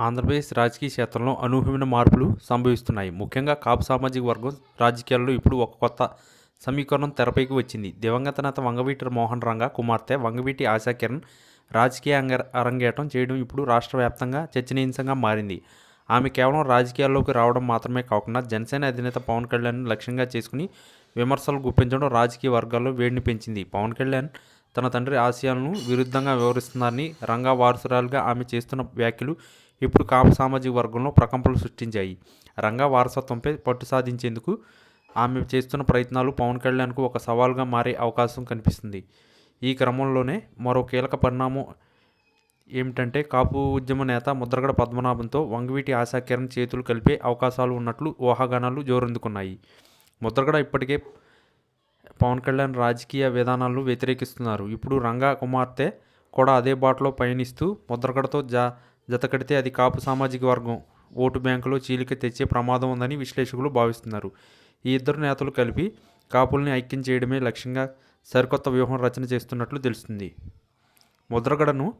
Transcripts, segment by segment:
ఆంధ్రప్రదేశ్ రాజకీయ క్షేత్రంలో అనూహ్యమైన మార్పులు సంభవిస్తున్నాయి. ముఖ్యంగా కాపు సామాజిక వర్గం రాజకీయాల్లో ఇప్పుడు ఒక కొత్త సమీకరణం తెరపైకి వచ్చింది. దివంగత నేత వంగవీటి మోహన్ రంగ కుమార్తె వంగవీటి ఆశాకిరణ్ రాజకీయ అంగ అరంగేటం చేయడం ఇప్పుడు రాష్ట్ర వ్యాప్తంగా చర్చనీయాంశంగా మారింది. ఆమె కేవలం రాజకీయాల్లోకి రావడం మాత్రమే కాకుండా జనసేన అధినేత పవన్ కళ్యాణ్ లక్ష్యంగా చేసుకుని విమర్శలు గుప్పించడం రాజకీయ వర్గాల్లో వేడిని పెంచింది. పవన్ కళ్యాణ్ తన తండ్రి ఆశయాలను విరుద్ధంగా వివరిస్తున్నారని రంగా వారసురాలుగా ఆమె చేస్తున్న వ్యాఖ్యలు ఇప్పుడు కాపు సామాజిక వర్గంలో ప్రకంపనలు సృష్టించాయి. రంగా వారసత్వంపై పట్టు సాధించేందుకు ఆమె చేస్తున్న ప్రయత్నాలు పవన్ కళ్యాణ్కు ఒక సవాల్గా మారే అవకాశం కనిపిస్తుంది. ఈ క్రమంలోనే మరో కీలక పరిణామం ఏమిటంటే కాపు ఉద్యమ నేత ముద్రగడ పద్మనాభంతో వంగవీటి ఆశాకిరణ్ చేతులు కలిపే అవకాశాలు ఉన్నట్లు ఊహాగానాలు జోరందుకున్నాయి. ముద్రగడ ఇప్పటికే పవన్ కళ్యాణ్ రాజకీయ విధానాలను వ్యతిరేకిస్తున్నారు. ఇప్పుడు రంగా కుమార్తె కూడా అదే బాటలో పయనిస్తూ ముద్రగడతో జా జతకడితే అది కాపు సామాజిక వర్గం. ఓటు బ్యాంకులో చీలిక తెచ్చే ప్రమాదం ఉందని విశ్లేషకులు భావిస్తున్నారు. ఈ ఇద్దరు నేతలు కలిపి కాపుల్ని ఐక్యం చేయడమే లక్ష్యంగా సరికొత్త వ్యూహం రచన చేస్తున్నట్లు తెలుస్తుంది. ముద్రగడను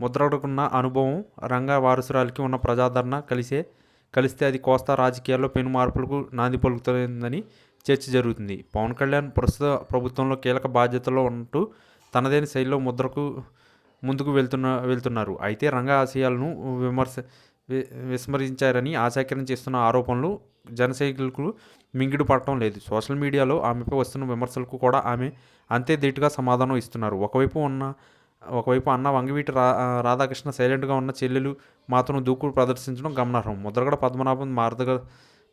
ముద్రగడకున్న అనుభవం రంగా వారసురాలికి ఉన్న ప్రజాదరణ కలిసే కలిస్తే అది కోస్తా రాజకీయాల్లో పెను మార్పులకు నాంది పలుకుతుందని చర్చ జరుగుతుంది. పవన్ కళ్యాణ్ ప్రస్తుత ప్రభుత్వంలో కీలక బాధ్యతలో ఉంటూ తనదైన శైలిలో ముద్రకు ముందుకు వెళ్తున్న వెళ్తున్నారు. అయితే రంగ ఆశయాలను విమర్శ విస్మరించారని ఆశాకిరణం చేస్తున్న ఆరోపణలు జనసైనికులకు మింగిడి పడటం లేదు. సోషల్ మీడియాలో ఆమెపై వస్తున్న విమర్శలకు కూడా ఆమె అంతే ధీటుగా సమాధానం ఇస్తున్నారు. ఒకవైపు ఉన్న ఒకవైపు అన్న వంగవీటి రా రాధాకృష్ణ సైలెంట్గా ఉన్న చెల్లెలు మాత్రం దూకుడు ప్రదర్శించడం గమనార్హం. ముద్రగడ పద్మనాభం మార్గ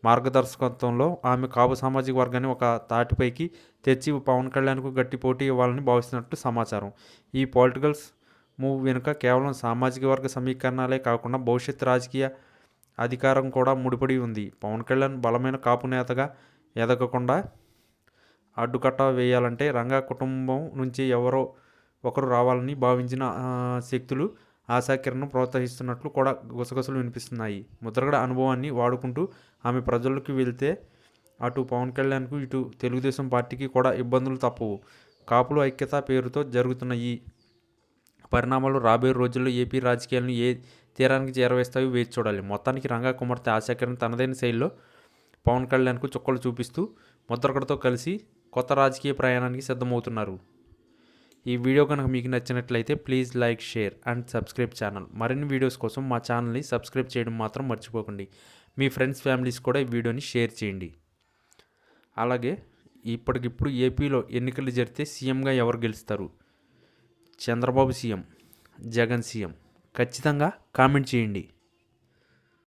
మార్గదర్శకత్వంలో ఆమె కాపు సామాజిక వర్గాన్ని ఒక తాటిపైకి తెచ్చి పవన్ కళ్యాణ్కు గట్టి పోటీ ఇవ్వాలని భావిస్తున్నట్టు సమాచారం. ఈ పొలిటికల్స్ మూవ్ వెనుక కేవలం సామాజిక వర్గ సమీకరణాలే కాకుండా భవిష్యత్ రాజకీయ అధికారం కూడా ముడిపడి ఉంది. పవన్ కళ్యాణ్ బలమైన కాపు నేతగా ఎదగకుండా అడ్డుకట్ట వేయాలంటే రంగా కుటుంబం నుంచి ఎవరో ఒకరు రావాలని భావించిన శక్తులు ఆశాకిరణను ప్రోత్సహిస్తున్నట్లు కూడా గుసగుసలు వినిపిస్తున్నాయి. ముద్రగడ అనుభవాన్ని వాడుకుంటూ ఆమె ప్రజలకు వెళ్తే అటు పవన్ కళ్యాణ్కు ఇటు తెలుగుదేశం పార్టీకి కూడా ఇబ్బందులు తప్పవు. కాపులు ఐక్యత పేరుతో జరుగుతున్న ఈ పరిణామాలు రాబోయే రోజుల్లో ఏపీ రాజకీయాలను ఏ తీరానికి చేరవేస్తాయో వేచి చూడాలి. మొత్తానికి రంగా కుమార్తె ఆశాకరణ తనదైన శైలిలో పవన్ కళ్యాణ్కు చుక్కలు చూపిస్తూ ముద్రగడతో కలిసి కొత్త రాజకీయ ప్రయాణానికి సిద్ధమవుతున్నారు. ఈ వీడియో కనుక మీకు నచ్చినట్లయితే please like share and subscribe channel. మరిన్ని వీడియోస్ కోసం మా ఛానల్ని సబ్స్క్రైబ్ చేయడం మాత్రం మర్చిపోకండి. మీ ఫ్రెండ్స్ ఫ్యామిలీస్ కూడా ఈ వీడియోని షేర్ చేయండి. అలాగే ఇప్పటికిప్పుడు ఏపీలో ఎన్నికలు జరిగితే సీఎంగా ఎవరు గెలుస్తారు? Chandrababu CM Jagan CM. ఖచ్చితంగా కామెంట్ చేయండి.